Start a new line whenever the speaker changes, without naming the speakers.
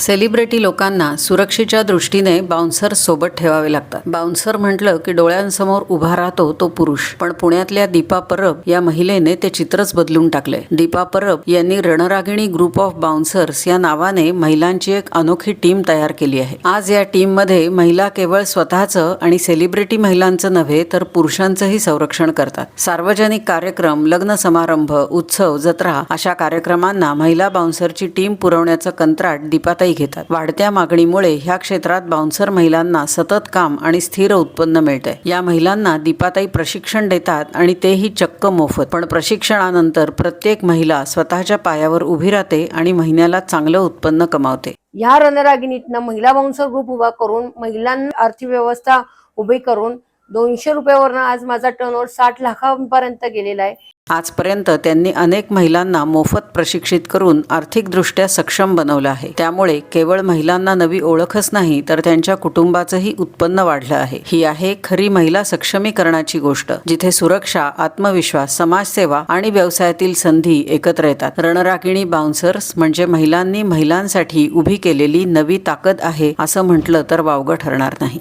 Celebrity लोकांना सुरक्षेच्या दृष्टीने बाउन्सर सोबत ठेवावे लागतात. बाउन्सर म्हटलं की डोळ्यांसमोर उभा राहतो तो पुरुष. पण पुण्यातल्या दीपा परब या महिलेने ते चित्रच बदलून टाकले. दीपा परब यांनी रणरागिणी ग्रुप ऑफ बाउन्सर्स या नावाने महिलांची एक अनोखी टीम तयार केली आहे. आज या टीममध्ये महिला केवळ स्वतःचं आणि सेलिब्रिटी महिलांचं नव्हे तर पुरुषांचंही संरक्षण करतात. सार्वजनिक कार्यक्रम लग्न समारंभ उत्सव जत्रा अशा कार्यक्रमांना महिला बाउन्सरची टीम पुरवण्याचं कंत्राट दीपाताई घेतात. वाढत्या मागणीमुळे ह्या क्षेत्रात बाउन्सर महिलांना सतत काम आणि स्थिर उत्पन्न मिळतंय. या महिलांना दीपाताई प्रशिक्षण देतात आणि तेही चक्क मोफत. पण प्रशिक्षणानंतर प्रत्येक महिला स्वतःच्या पायावर उभी राहते आणि महिन्याला चांगलं उत्पन्न कमावते.
या रणरागिणीतनं महिला बाउन्सर ग्रुप उभा करून महिलांना अर्थव्यवस्था उभी करून दोनशे रुपयावरनं आज माझा टर्नओव्हर साठ लाखांपर्यंत गेलेला आहे.
आजपर्यंत त्यांनी अनेक महिलांना मोफत प्रशिक्षित करून आर्थिकदृष्ट्या सक्षम बनवलं आहे. त्यामुळे केवळ महिलांना नवी ओळखच नाही तर त्यांच्या कुटुंबाचंही उत्पन्न वाढलं आहे. ही आहे खरी महिला सक्षमीकरणाची गोष्ट जिथे सुरक्षा आत्मविश्वास समाजसेवा आणि व्यवसायातील संधी एकत्र येतात. रणरागिणी बाउन्सर्स म्हणजे महिलांनी महिलांसाठी उभी केलेली नवी ताकद आहे असं म्हटलं तर वावगं ठरणार नाही.